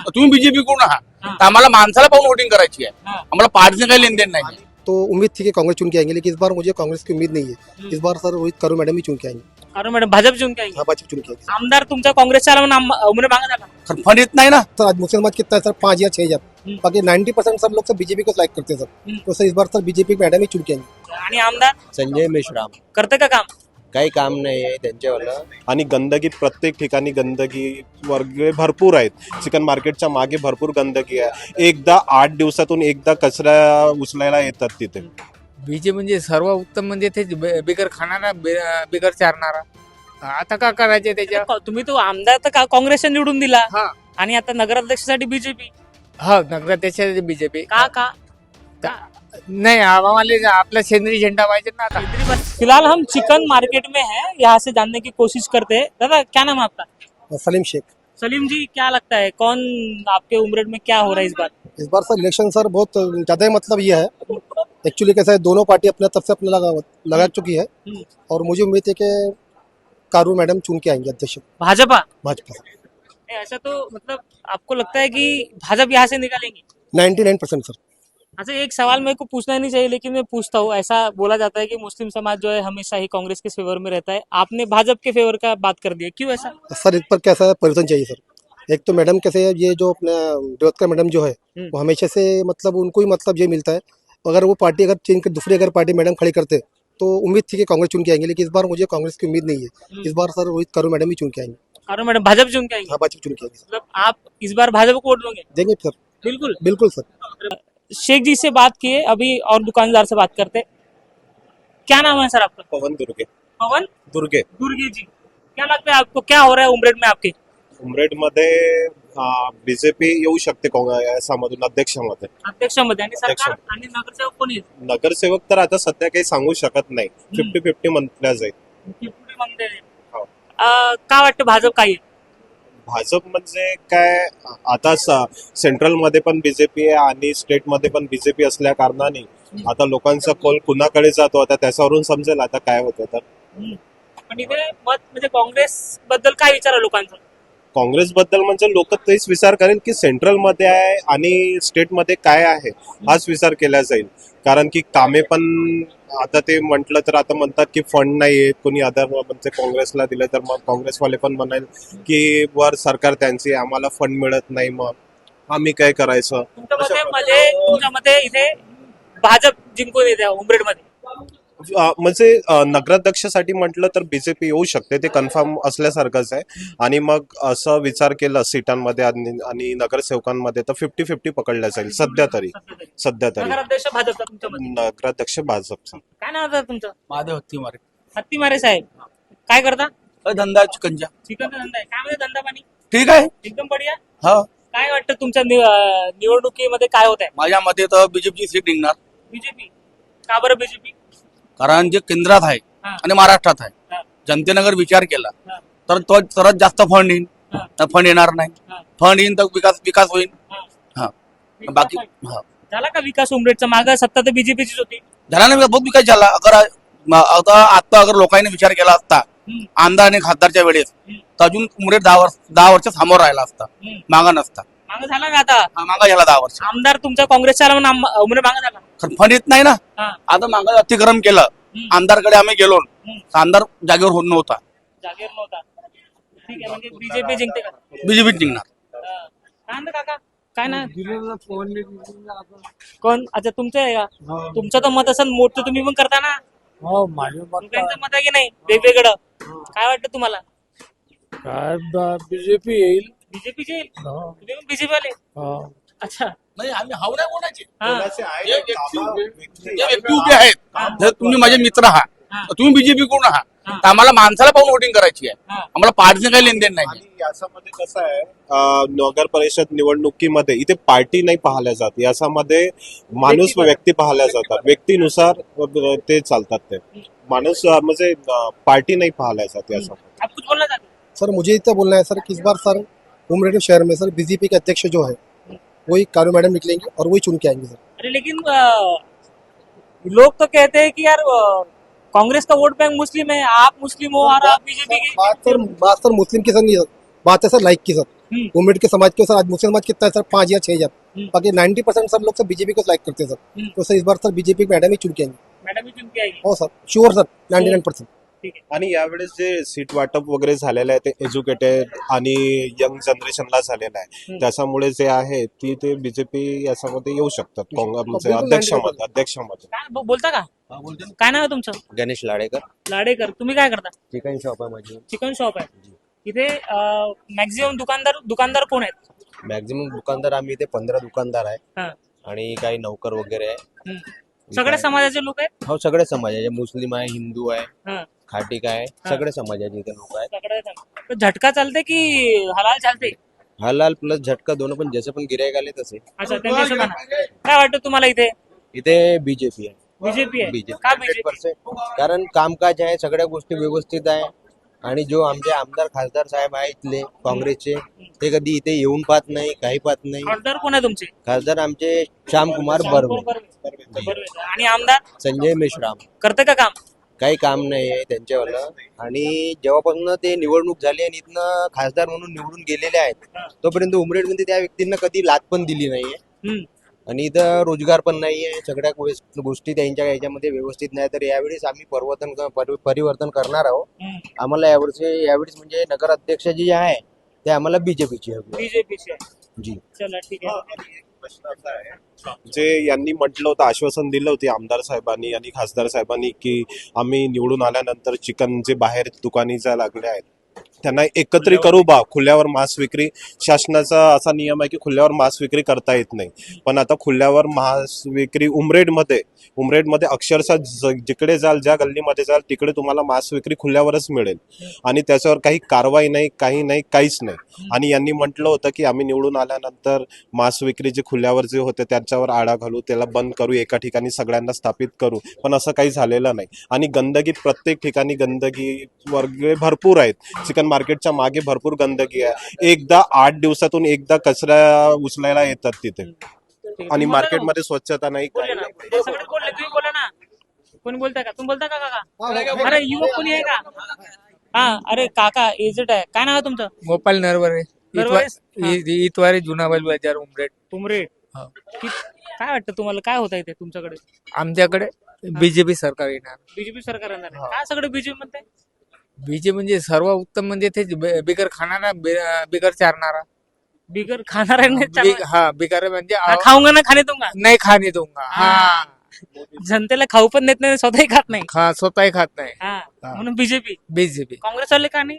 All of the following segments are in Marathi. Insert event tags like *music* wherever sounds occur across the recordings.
तुम्ही बीजेपी कोण आहात. तर आम्हाला माणसाला पाहून वोटिंग करायची आहे. आम्हाला पार्टीचं काही लेनदेन नाही तो उम्मीद थी कि कांग्रेस चुन के आएंगे लेकिन इस बार मुझे कांग्रेस की उम्मीद नहीं है। इस बार सर रोहित करू मैडम ही चुन के आएंगे मॅडम भाजप जिंकून काय हाँ भाजपा चुन के आएंगे। आमदार तुमचा काँग्रेसचा आला म्हणून आम- उमरे ना? सर आज मुस्लिम समाज कितना है सर? पाँच या छह हजार. बाकी नाइन्टी परसेंट सब लोग बीजेपी को लाइक करते हैं. सर। तो सर इस बार सर बीजेपी मैडम ही चुन के आएंगे। आणि आमदार? संजय मेश्राम करते का काम? काही काम नाही आहे त्यांच्यावालं आणि गंदगी प्रत्येक ठिकाणी गंदगी वगैरे भरपूर आहेत. चिकन मार्केटच्या मागे भरपूर गंदगी आहे. एकदा आठ दिवसातून एकदा कचरा उचलायला येतात तिथे. बीजे म्हणजे सर्व उत्तम म्हणजे ते बे- बिगर खाणारा बे- बिगर चारणारा. आता का करायचे त्याच्या तुम्ही तो आमदार तर का काँग्रेसच्या निवडून दिला? हा. आणि आता नगराध्यक्षासाठी बीजेपी? हा नगर त्याच्या बीजेपी. का का? नाही आम्हाला आपला सेंद्री झेंडा पाहिजे ना आता. फ़िलहाल हम चिकन मार्केट में हैं यहाँ से जानने की कोशिश करते हैं। दादा क्या नाम है आपका? सलीम शेख। सलीम जी क्या लगता है कौन आपके उम्र में क्या हो रहा है इस बार? इस बार सर इलेक्शन सर बहुत ज़्यादा ही मतलब ये है। एक्चुअली कैसा है दोनों पार्टी अपने तरफ़ से अपने लगा लगा चुकी है। हम्म। और मुझे उम्मीद है कि कारू मैडम चुन के आएँगे अध्यक्ष। भाजपा? भाजपा। ऐसा तो मतलब आपको लगता है कि भाजपा यहाँ से निकालेंगे? Ninety nine percent sir. अच्छा एक सवाल मेरे को पूछना नहीं चाहिए लेकिन मैं पूछता हूँ। ऐसा बोला जाता है कि मुस्लिम समाज जो है हमेशा ही कांग्रेस के फेवर में रहता है। आपने भाजपा के फेवर का बात कर दिया क्यों ऐसा? सर इस पर कैसा है परिवर्तन चाहिए सर? एक तो मैडम कैसे है ये जो अपना देवतकर मैडम जो है हम्म। वो हमेशा से मतलब उनको ही मतलब ये मिलता है। अगर वो पार्टी अगर चेंज कर दूसरी अगर पार्टी मैडम खड़ी करते तो उम्मीद थी कि कांग्रेस चुन के आएँगे लेकिन इस बार मुझे कांग्रेस की उम्मीद नहीं है। हम्म। इस बार सर रोहित करो मैडम ही चुन के आएँगे। अरे मैडम भाजपा चुन के आएँगे? हाँ भाजपा चुन के आएँगे मतलब आप इस बार भाजपा को वोट दोगे? देंगे सर। बिल्कुल। बिल्कुल सर। शेख जी से बात किए अभी और दुकानदार से बात करते। क्या नाम है सर आपका? पवन दुर्गे। पवन? दुर्गे। दुर्गे जी। क्या लगता है आपको क्या हो रहा है उमरेड में आपके? उमरेड मध्ये बीजेपी येऊ शकते काँग्रेस याच्यामधून अध्यक्षामध्ये अध्यक्षामध्ये आणि सरकार. आणि नगरसेवक कोणी आहेत? नगरसेवक तर आता सध्या काही सांगू शकत नाही. फिफ्टी फिफ्टी म्हटल्या जाईल. किरपुडी म्हणते. अं, का वाटतं भाजप काही भाजप म्हणजे काय? आता सेंट्रलमध्ये पण बीजेपी आहे आणि स्टेटमध्ये पण बीजेपी असल्या कारणाने आता लोकांचा कॉल कुणाकडे जातो? आता त्याच्यावरून समजेल आता काय होतं तर. पण इथे मत म्हणजे काँग्रेस बद्दल काय विचार आहे लोकांचं? काँग्रेस बद्दल म्हणजे लोक तेच विचार करेल की सेंट्रलमध्ये आहे आणि स्टेटमध्ये काय आहे हाच विचार केला जाईल. कारण की कामे पण आता ते म्हटलं तर आता म्हणतात की फंड नाही आहे कोणी अदर म्हणजे काँग्रेसला दिलं तर मग काँग्रेसवाले पण म्हणाल की वर सरकार त्यांची आम्हाला फंड मिळत नाही मग. आम्ही काय करायचं? तुमच्या मते म्हणजे इथे भाजप जिंकून येते उमरेडमध्ये. म्हणजे नगराध्यक्षासाठी म्हटलं तर बीजेपी येऊ शकते ते कन्फर्म असल्यासारखंच आहे. आणि मग असं विचार केला सीटांमध्ये आणि नगरसेवकांमध्ये तर फिफ्टी फिफ्टी पकडल्या जाईल सध्या तरी. सध्या तरी. नगराध्यक्ष भाजपचा तुमच्या मते? नगराध्यक्ष भाजपचा. काय नाव आहे तुमचं? महादेव हत्ती मारे हत्तीमारे साहेब. काय करता? धंदा चिकनचा. चिकनचा धंदा आहे. काय म्हणजे धंदा पाणी? ठीक आहे. एकदम बढिया? हा. काय वाटतं तुमच्या नि- अं, निवडणुकीमध्ये काय होत आहे माझ्या मते तर बीजेपची सीट निघणार. बीजेपी का बरं बीजेपी कारण जे केंद्रात आहे. आणि महाराष्ट्रात आहे. जनतेनं जर विचार केला. तर तो तरच जास्त फंड येईल. तर फंड येणार नाही. फंड येईल तर विकास विकास होईल हा बाकी हा झाला का विकास उमरेडचा माग सत्ता तर बीजेपीचीच होती झाला ना बहुत विकास झाला अगर आता आता अगर लोकांनी विचार केला असता. आमदार आणि खासदारच्या वेळेस. तर अजून उमरेड दहा वर्ष दहा वर्ष समोर राहिला असता. मागा नसता माग झाला का आता? हा मागा झाला दहा वर्ष. आमदार तुमचा काँग्रेसचा आला म्हणून आम- माग झाला? फंड येत नाही ना. हा. आता मागा अतिक्रम केलं. हम्म. आमदारकडे आम्ही गेलो. हम्म. आमदार जागेवर होत नव्हता. जागेवर नव्हता. ठीक आहे म्हणजे बीजेपी जिंकते का? बीजेपीत निघणार हा. काय म्हणता काका? काय ना? कोण? अच्छा तुमचं आहे का? तुमचं तर मत असं मोठं तुम्ही पण करता ना. हो माझे दुसऱ्यांचं मत आहे की नाही? वेगवेगळं. काय वाटतं तुम्हाला? काय बीजेपी येईल. बीजेपीचे हो, तुम्ही पण बीजेपी वाले? हो. अच्छा. नाही आम्ही हाव नाही कोणाचे? हा. कोणाचे आहे? जे व्यक्ती बाबा, जे व्यक्ती- व्यक्ती उभे आहेत. जर तुम्ही माझे मित्र आहात हा. तर तुम्ही बीजेपी कोण आहात? हा. तर आम्हाला माणसाला पाहून वोटिंग करायची आहे. हा. आम्हाला पार्टीचं काही लेनदेन नाही आणि याच्यामध्ये कसं आहे अं, नगर परिषद निवडणुकीमध्ये इथे पार्टी नाही पाहिल्या जात. याच्यामध्ये माणूस व्यक्ती- व्यक्ती पाहिल्या जातात. व्यक्तीनुसार अं, ते चालतात ते. माणूस अं, म्हणजे पार्टी नाही पाहिल्या जात याच्यामध्ये. आप कुछ बोलना चाहते हैं? सर मुझे इतना बोलना है सर कि इस बार सर? उमरेड शहर में सर बीजेपी के अध्यक्ष जो है वही कारू मैडम निकलेंगे और वही चुन के आएँगे सर। अरे लेकिन लोग तो कहते हैं कि यार कांग्रेस का वोट बैंक मुस्लिम है आप मुस्लिम हो और आप बीजेपी के बात सर बात सर मुस्लिम की सर नहीं सर। बात है सर लाइक की सर। उम्मीद के समाज के सर आज मुस्लिम समाज कितना है सर? पाँच या छह हज़ार। हम्म। बाकी नाइन्टी परसेंट सब लोग सब बीजेपी को लाइक करते हैं सर। हम्म। तो सर इस बार सर बीजेपी मैडम ही चुन के आएँगे। मॅडम ही चुनकी आएगी। हो sir. Sure sir. Ninety nine percent. आणि यावेळेस जे सीट वाटप वगैरे झालेलं आहे ते एज्युकेटेड आणि यंग जनरेशनला झालेलं आहे. त्याच्यामुळे जे आहे ती ते बीजेपी याच्यामध्ये येऊ शकतात. काँग्रेसचे बिलकुल अध्यक्षमध्ये अध्यक्षमध्ये काय ब- बोलता का? काय नाव आहे तुमचं? गणेश लाडेकर. लाडेकर. तुम्ही काय करता? चिकन शॉप आहे माझी. चिकन शॉप आहे. इथे मॅक्झिमम दुकानदार दुकानदार कोण आहेत? मॅक्झिमम दुकानदार आम्ही इथे पंधरा दुकानदार आहे. हा. आणि काही नौकर वगैरे आहे. हम्म. सगळ्या समाजाचे लोक आहेत? हो सगळे समाज आहे मुस्लिम आहे हिंदू आहे. हा. खाटिक आहे? सगळे समाजाचे इथे लोक आहेत. झटका चालते की हलाल चालते? हलाल प्लस झटका दोन पण जसे पण गिरायक आले तसे. अच्छा त्यांच्या हिशोबानं काय वाटतं तुम्हाला इथे? इथे बीजेपी आहे. बीजेपी आहे. का कारण कामकाज आहे सगळ्या गोष्टी व्यवस्थित आहे. आणि जो आमचे आमदार खासदार साहेब आहे इथले काँग्रेसचे ते कधी इथे येऊन पाहत नाही काही पाहत नाही. खासदार कोण आहे तुमचे? खासदार आमचे श्यामकुमार बर्वे. बर्वे. बर्वे. आणि आमदार? संजय मेश्राम. करते का काम? काही काम नाही आहे त्यांच्यावालं आणि जेव्हापासून ते निवडणूक झाली आणि इथनं खासदार म्हणून निवडून गेलेले आहेत तोपर्यंत उमरेडमध्ये त्या व्यक्तींना कधी लाच पण दिली नाहीये. आणि इथं रोजगार पण नाहीये सगळ्या गोष्ट- त्यांच्या याच्यामध्ये व्यवस्थित नाही. तर यावेळेस आम्ही परिवर्तन परिवर्तन करणार आहोत. आम्हाला यावर्षी यावेळेस म्हणजे नगर अध्यक्ष जी आहे ते आम्हाला बीजेपीची हवी आहे. बीजेपीचे आहे. जी. चला ठीक आहे. प्रश्न असा आहे जे यांनी म्हटलं होतं आश्वासन दिलं होते आमदार साहेबांनी आणि खासदार साहेबांनी की आम्ही निवडून आल्यानंतर चिकन जे बाहेर दुकानीचा लागले आहेत त्यांना एकत्रित करू बा खुल्यावर मांस विक्री. शासनाचा असा नियम आहे की खुल्यावर मांस विक्री करता येत नाही. पण आता खुल्यावर मांस विक्री उमरेडमध्ये उमरेडमध्ये अक्षरशः ज- जिकडे जाल ज्या गल्लीमध्ये जाल तिकडे तुम्हाला मांस विक्री खुल्यावरच मिळेल. आणि त्याच्यावर काही कारवाई नाही काही नाही काहीच नाही. आणि यांनी म्हटलं होतं की आम्ही निवडून आल्यानंतर मांस विक्री जे खुल्यावर जे होते त्याच्यावर आळा घालू त्याला बंद करू एका ठिकाणी सगळ्यांना स्थापित करू. पण असं काही झालेलं नाही. आणि गंदगी प्रत्येक ठिकाणी गंदगी वर्गे भरपूर आहेत. चिकन मार्केटच्या मागे भरपूर गंदगी आहे. एकदा आठ दिवसातून एकदा कचरा उचलायला येतात तिथे. आणि बोला मार्केटमध्ये स्वच्छता नाही काही बोला कोणी बोलताय का? तुम्ही बोलता का काका? अरे युवक कोणी आहे का? हा अरे काका एजट आहे. काय नाव आहे तुमचं? गोपाल नरवरे. इतवारे जुनाबाईल बाजार उमरेड तुमरे हा. कि- काय वाटतं तुम्हाला? काय होत आहे ते तुमच्याकडे? आमच्याकडे बीजेपी सरकार येणार. बीजेपी सरकार येणार. काय सगळं बीजेपी म्हणते बीजेपी म्हणजे सर्व उत्तम म्हणजे ते बे- बिगर खाणारा बे- बिगर चारणारा. बिगर खाणार आहे ना बिग- हा बिगर म्हणजे हा, खाऊंगा ना खाणे दूंगा नाही खाणे दूंगा हा. जनतेला खाऊ पण देत नाही स्वतःही खात नाही. खा स्वतःही खात नाही. हा हा. म्हणून बीजेपी. बीजेपी. काँग्रेसवाले का नाही?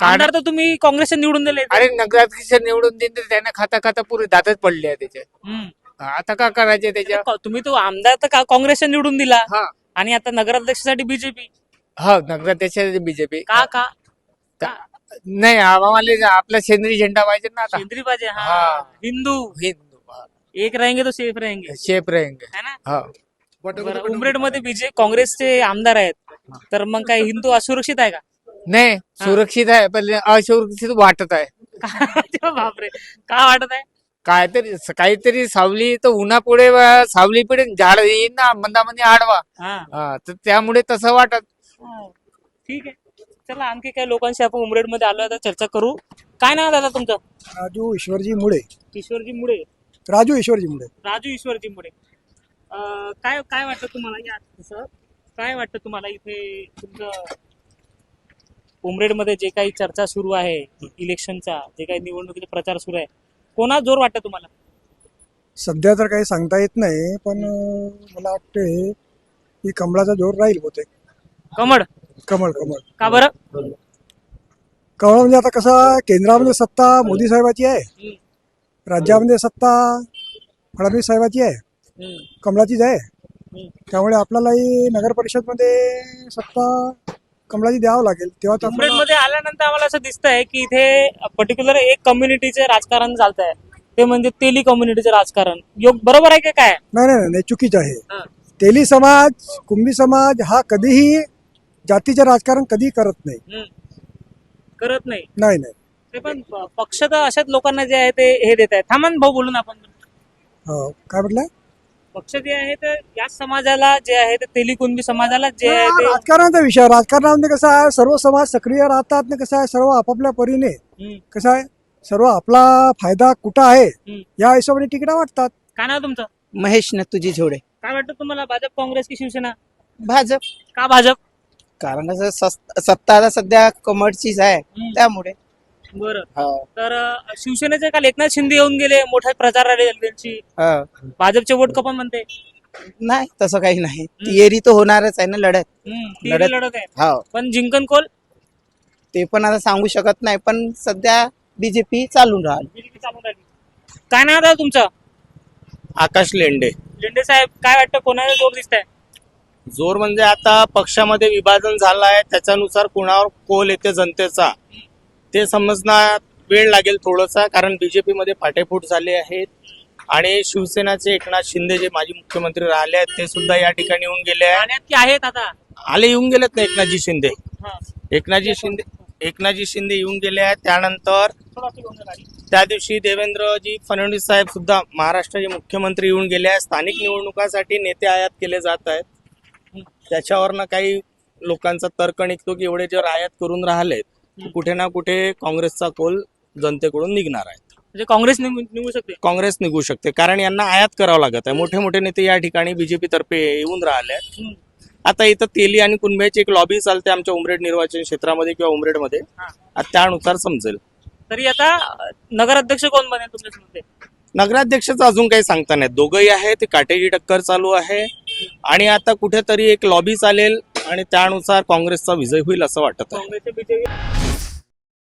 का आमदार तर तुम्ही काँग्रेसचे निवडून दिले. अरे नगराध्यक्ष निवडून देईन तर त्यांना खाता खाता पुरे दातच पडले आहे त्याचे. हम्म. आता का करायचे त्याच्या? तुम्ही तो आमदार तर का निवडून दिला? हा. आणि आता नगराध्यक्षासाठी बीजेपी. हा नगराध्यक्ष बीजेपी. का का? नाही आम्हाला आपला सेंद्री झेंडा पाहिजे ना आता. केंद्रीय पाहिजे हा. हा. हिंदू. हिंदू हा. एक रहेंगे तो सेफ रहेंगे शेप रहेंगे है ना? हा. बरं, उमरेडमध्ये बीजे काँग्रेसचे आमदार आहेत. तर मग काय हिंदू असुरक्षित आहे का? नाही सुरक्षित आहे पण असुरक्षित वाटत आहे. *laughs* का बापरे. का वाटत आहे? काहीतरी काहीतरी सावली तर उन्हापुढे व- सावली पुढे झाड येईन ना मंदामंदी आडवा. हा. हा तर त्यामुळे तसं वाटत. हा. ठीक आहे. चला आणखी काही लोकांशी आपण उमरेडमध्ये आलो आता चर्चा करू. काय नाव दादा तुमचं? राजू ईश्वरजी मुळे. ईश्वरजी मुळे. राजू ईश्वरजी मुळे. राजू ईश्वरजी मुळे. अं, काय काय वाटतं तुम्हाला या काय वाटतं तुम्हाला इथे तुमचं उमरेडमध्ये जे काही चर्चा सुरू आहे इलेक्शनचा जे काही निवडणुकीचा प्रचार सुरू आहे कोणा जोर वाटतं तुम्हाला? सध्या तर काही सांगता येत नाही पण अं, मला वाटते की कमळाचा जोर राहील होते कमळ. कमळ कमळ. का बरं? कमळ म्हणजे आता कसं केंद्रामध्ये सत्ता मोदी साहेबाची आहे. राज्यामध्ये सत्ता फडणवीस साहेबाची आहे. कमळाचीच आहे. त्यामुळे आपल्यालाही नगर परिषदमध्ये सत्ता कमळाची द्यावं लागेल. आपल्याला उमरेडमध्ये आल्यानंतर आम्हाला असं दिसतंय की इथे पर्टिक्युलर एक कम्युनिटीचे राजकारण चालत आहे ते म्हणजे तेली कम्युनिटीचं राजकारण. योग बरोबर आहे का काय? नाही नाही नाही, नाही चुकीचं आहे. तेली समाज कुंभी समाज हा कधीही जातीचे राजकारण कधी करत नाही. हम्म. करत नाही. नाही नाही. ते पण प- पक्ष तर अशाच लोकांना जे आहे ते हे देत आहेत. थांबा ना भाऊ बोलून आपण. हो काय म्हटलं? पक्ष जे आहे ते याच समाजाला जे आहे ते तेली कुणबी समाजाला जे आहे हा, ते राजकारणाचा विषय राजकारणामध्ये कसं आहे सर्व समाज सक्रिय राहतात ना कसं आहे सर्व आपापल्या परीने हम्म, कसं आहे सर्व आपला फायदा कुठं आहे हम्म. या हिशोबाने तिकीट वाटतात. काय नाव तुमचं? महेश न तुझी झोडे. काय वाटतं तुम्हाला? भाजप काँग्रेस की शिवसेना? भाजप. का भाजप? कारण सस- सत्ता आता सध्या कमळचीच आहे त्यामुळे. बरं. हो. तर अं, शिवसेनेचे काल एकनाथ शिंदे येऊन गेले मोठा प्रचार राहिले त्यांची हो. भाजपचे वोट कपन म्हणते? नाही तसं काही नाही. तिहेरी तर होणारच आहे ना लढत. हम्म, ती लढत- लढत आहे. हो. पण जिंकन कोल ते पण आता सांगू शकत नाही पण सध्या बीजेपी चालून राहिली. बीजेपी चालून राहिली. काय नाव आहे तुमचं? आकाश लेंडे. लेंडे साहेब काय वाटतं कोणाला जोर दिसत आहे जोर म्हणजे आता पक्षामध्ये विभाजन झालं आहे त्याच्यानुसार कुणावर कोल येते जनतेचा? ते समजण्यात वेळ लागेल थोडंसा कारण बीजेपी मध्ये फाटेफूट झाले आहेत. आणि शिवसेनाचे एकनाथ शिंदे जे माजी मुख्यमंत्री राहिले आहेत ते सुद्धा या ठिकाणी येऊन गेले आहेत आता? आले येऊन गेलेत ना एकनाथजी शिंदे. हा. एकनाथजी शिंदे एकनाथजी शिंदे येऊन गेले आहेत. त्यानंतर. त्या दिवशी देवेंद्रजी फडणवीस साहेब सुद्धा महाराष्ट्राचे मुख्यमंत्री येऊन गेले आहेत. स्थानिक निवडणुकासाठी नेते आयात केले जात आहेत. त्याच्यावरनं काही लोकांचा तर्क निघतो की एवढे जर आयात करून राहिलेत कुठे ना कुठे काँग्रेसचा कोल जनतेकडून निघणार आहे. म्हणजे काँग्रेस निघू शकते? काँग्रेस निघू शकते. कारण यांना आयात करावं लागत आहे. मोठे मोठे नेते या ठिकाणी बीजेपी तर्फे येऊन राहिले आहेत. आता इथं तेली आणि कुंभ्याची एक लॉबी चालते आमच्या उमरेड निर्वाचन क्षेत्रामध्ये किंवा उमरेडमध्ये. त्यानुसार समजेल. तरी आता नगराध्यक्ष कोण बनेल तुमच्या नगराध्यक्षच अजून काही सांगता नाही दोघंही आहे ते काटेकी टक्कर चालू आहे. आणि आता कुठेतरी एक लॉबी चालेल आणि त्यानुसार काँग्रेसचा विजय होईल असं वाटत आहे.